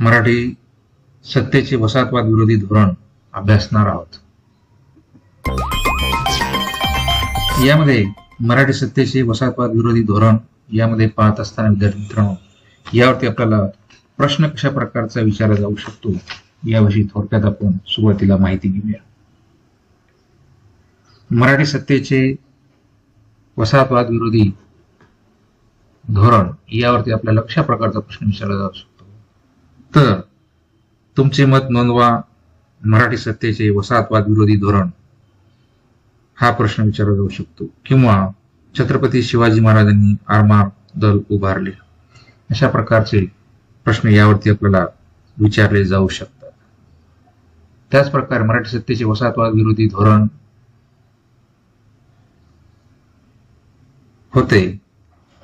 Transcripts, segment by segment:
मराठी सत्तेचे वसाहतवाद विरोधी धोरण अभ्यासणार आहोत. यामध्ये मराठी सत्तेचे वसाहतवाद विरोधी धोरण यामध्ये पाहत असताना विद्यार्थी मित्रांनो यावरती आपल्याला प्रश्न कशा प्रकारचा विचारला जाऊ शकतो याविषयी थोडक्यात आपण सुरुवातीला माहिती घेऊया. मराठी सत्तेचे वसाहतवाद विरोधी धोरण यावरती आपल्याला कशा प्रकारचा प्रश्न विचारला जाऊ शकतो? तर तुमचे मत नोंदवा मराठी सत्तेचे वसाहतवाद विरोधी धोरण. हा प्रश्न विचारला जाऊ शकतो. किंवा छत्रपती शिवाजी महाराजांनी आरमार दल उभारले. अशा प्रकारचे प्रश्न यावरती आपल्याला विचारले जाऊ शकतात. त्याचप्रकारे मराठी सत्तेचे वसाहतवाद विरोधी धोरण होते.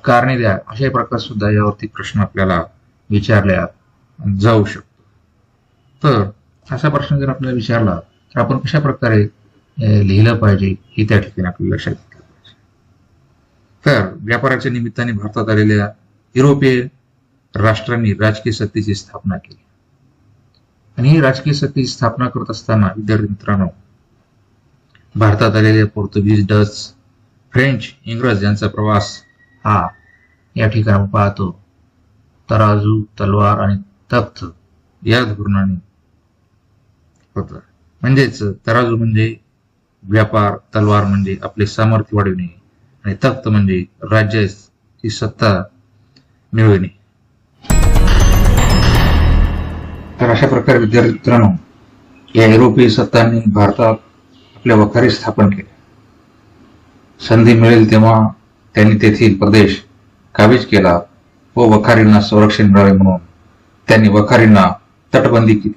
कारणे द्या. अशा प्रकार सुद्धा यावरती प्रश्न आपल्याला विचारल्या जाऊ शकतो. तर असा प्रश्न जर आपल्याला विचारला तर आपण कशा प्रकारे लिहिलं पाहिजे हे त्या ठिकाणी आपल्याला लक्षात घेतलं पाहिजे तर व्यापाराच्या निमित्ताने भारतात आलेल्या युरोपीय राष्ट्रांनी राजकीय सत्तेची स्थापना केली. आणि ही राजकीय सत्तेची स्थापना करत असताना विद्यार्थी मित्रांनो भारतात आलेले पोर्तुगीज डच फ्रेंच इंग्रज यांचा प्रवास हा या ठिकाणी पाहतो. तराजू तलवार आणि तप्त. या धोरणाने होता म्हणजेच तराजू म्हणजे व्यापार तलवार म्हणजे आपले सामर्थ्य वाढविणे आणि तख्त म्हणजे राज्याची सत्ता मिळविणे. तर अशा प्रकारे विद्यार्थी मित्रांनो या युरोपीय सत्तांनी भारतात आपल्या वखारी स्थापन केले संधी मिळेल तेव्हा त्यांनी तेथील प्रदेश काबीज केला व वखारींना संरक्षण मिळावे म्हणून त्यांनी वखारींना तटबंदी केली.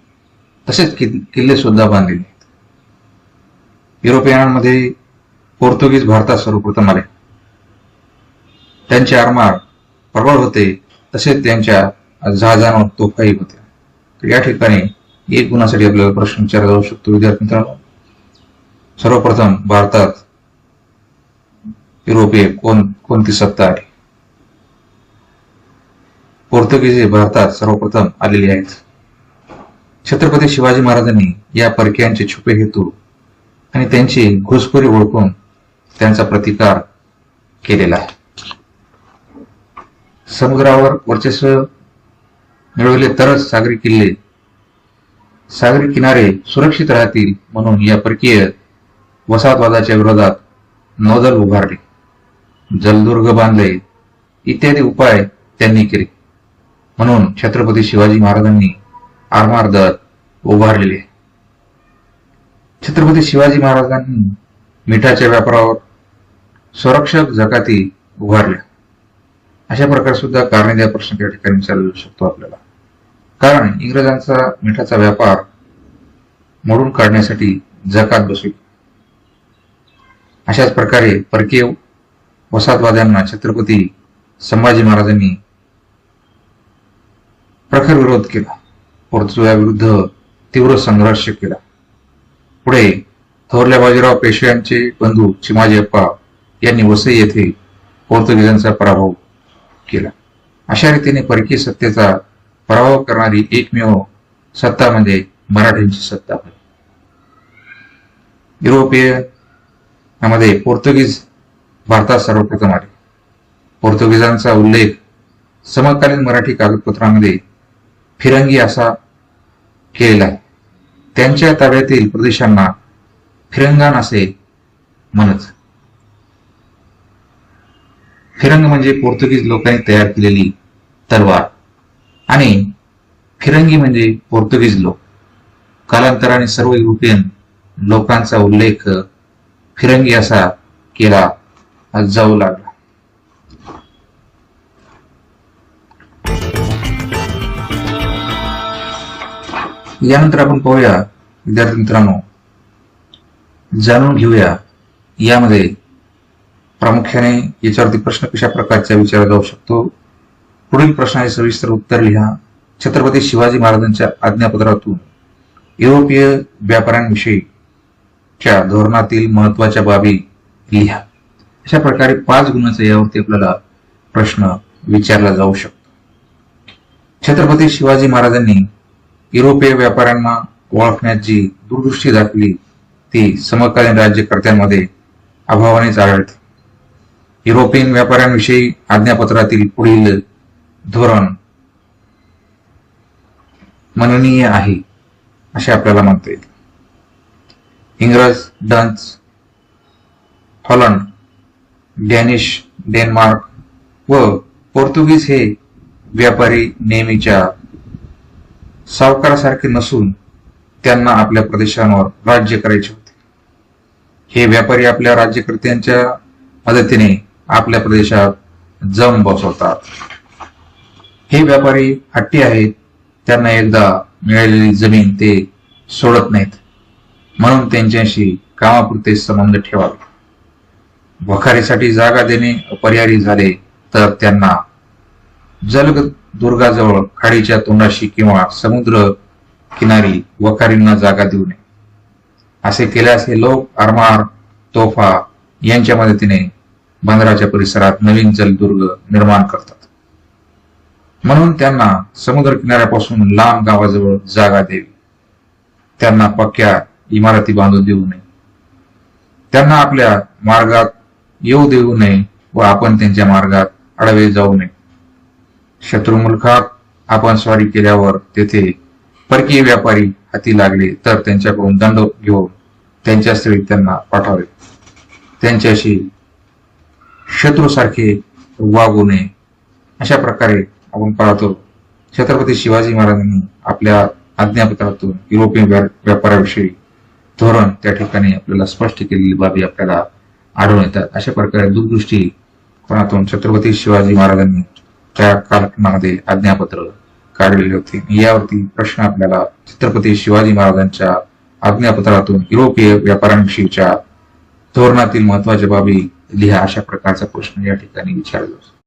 तसेच किल्ले सुद्धा बांधले. युरोपियनांमध्ये पोर्तुगीज भारतात सर्वप्रथम आले. त्यांचे आरमार प्रबळ होते तसेच त्यांच्या जहाजांवर तोफाही होत्या तर या ठिकाणी एक गुणासाठी आपल्याला प्रश्न विचारला जाऊ शकतो विद्यार्थी मित्रांनो. सर्वप्रथम भारतात युरोपीय कोण कोणती सत्ता आली पोर्तुगीज भारतात सर्वप्रथम आलेली आहेत. छत्रपती शिवाजी महाराजांनी या परकीयांचे छुपे हेतू आणि त्यांची घुसखोरी ओळखून त्यांचा प्रतिकार केलेला आहे. समुद्रावर वर्चस्व मिळवले तरच सागरी किल्ले सागरी किनारे सुरक्षित राहतील म्हणून या परकीय वसाहतवादाच्या विरोधात नौदल उभारले. जलदुर्ग बांधले इत्यादी उपाय त्यांनी केले. म्हणून छत्रपती शिवाजी महाराजांनी आरमार दल उभारलेले छत्रपती शिवाजी महाराजांनी मिठाच्या व्यापारावर संरक्षक जकाती उभारल्या. अशा प्रकारे सुद्धा कारणे द्या प्रश्न त्या ठिकाणी विचारला जाऊ शकतो आपल्याला. कारण इंग्रजांचा मिठाचा व्यापार मोडून काढण्यासाठी जकात बसू. अशाच प्रकारे परकीय वसाहतवाद्यांना छत्रपती संभाजी महाराजांनी प्रखर विरोध केला. पोर्तुगाविरुद्ध तीव्र संघर्ष केला. पुढे थोरल्या बाजीराव पेशव्यांचे बंधू चिमाजी अप्पा यांनी वसई येथे पोर्तुगीजांचा पराभव केला. अशा रीतीने परकीय सत्तेचा पराभव करणारी एकमेव सत्ता म्हणजे मराठ्यांची सत्ता. होती युरोपीय यामध्ये पोर्तुगीज भारतात सर्वप्रथम आले. पोर्तुगीजांचा उल्लेख समकालीन मराठी कागदपत्रांमध्ये फिरंगी असा केलेला आहे. त्यांच्या ताब्यातील प्रदेशांना फिरंगान असे म्हणत. फिरंग म्हणजे पोर्तुगीज लोकांनी तयार केलेली तलवार. आणि फिरंगी म्हणजे पोर्तुगीज लोक. कालांतराने सर्व युरोपियन लोकांचा उल्लेख फिरंगी असा केला जाऊ लागला. यानंतर आपण पाहूया विद्यार्थी मित्रांनो. जाणून घेऊया यामध्ये प्रामुख्याने याच्यावरती प्रश्न कशा प्रकारचा विचारला जाऊ शकतो? पुढील प्रश्नाचे सविस्तर उत्तर लिहा. छत्रपती शिवाजी महाराजांच्या आज्ञापत्रातून युरोपीय व्यापाऱ्यांविषयीच्या धोरणातील महत्त्वाच्या बाबी लिहा. अशा प्रकारे पाच गुणाचा यावरती आपल्याला प्रश्न विचारला जाऊ शकतो. छत्रपती शिवाजी महाराजांनी युरोपीय व्यापाऱ्यांना ओळखण्याची दूरदृष्टी दाखवली ती समकालीन राज्यकर्त्यांमध्ये अभावानेच आढळते. युरोपियन व्यापाऱ्यांविषयी आज्ञापत्रातील पुढील धोरण मननीय आहे असे आपल्याला म्हणता येईल. इंग्रज डच हॉलंड डॅनिश डेन्मार्क व पोर्तुगीज हे व्यापारी नेहमीच्या सावकारासारखे नसून त्यांना आपल्या प्रदेशांवर राज्य करायचे होते. हे व्यापारी आपल्या राज्यकर्त्यांच्या मदतीने आपल्या प्रदेशात जम बसवतात. हे व्यापारी हट्टी आहेत त्यांना एकदा मिळालेली जमीन ते सोडत नाहीत. म्हणून त्यांच्याशी कामापुरते संबंध ठेवावे. वखारीसाठी जागा देणे अपरिहारी झाले तर त्यांना जलग दुर्गाजवळ खाडीच्या तोंडाशी किंवा समुद्र किनारी वखारींना जागा देऊ नये. असे केल्यास हे लोक आरमार तोफा यांच्या मदतीने बंदराच्या परिसरात नवीन जलदुर्ग निर्माण करतात. म्हणून त्यांना समुद्र किनाऱ्यापासून लांब गावाजवळ जागा द्यावी. त्यांना पक्क्या इमारती बांधून देऊ नये. त्यांना आपल्या मार्गात येऊ देऊ नये व आपण त्यांच्या मार्गात अडवे जाऊ नये. शत्रू मुलखात आपण स्वारी केल्यावर तेथे परकीय व्यापारी हाती लागले तर त्यांच्याकडून दंड घेऊन त्यांच्या स्त्री त्यांना पाठवावे त्यांच्याशी शत्रूसारखे वागू नये. अशा प्रकारे आपण पाहतो छत्रपती शिवाजी महाराजांनी आपल्या आज्ञापत्रातून युरोपियन व्या- व्यापाराविषयी धोरण त्या ठिकाणी आपल्याला स्पष्ट केलेली बाबी आपल्याला आढळून येतात. अशा प्रकारे दूरदृष्टी कोणातून? छत्रपती शिवाजी महाराजांनी त्या कालखंडामध्ये आज्ञापत्र काढलेले होते. यावरती प्रश्न आपल्याला छत्रपती शिवाजी महाराजांच्या आज्ञापत्रातून युरोपीय व्यापाऱ्यांविषयीच्या धोरणातील महत्त्वाच्या बाबी लिहा अशा प्रकारचा प्रश्न या ठिकाणी विचारला. जातो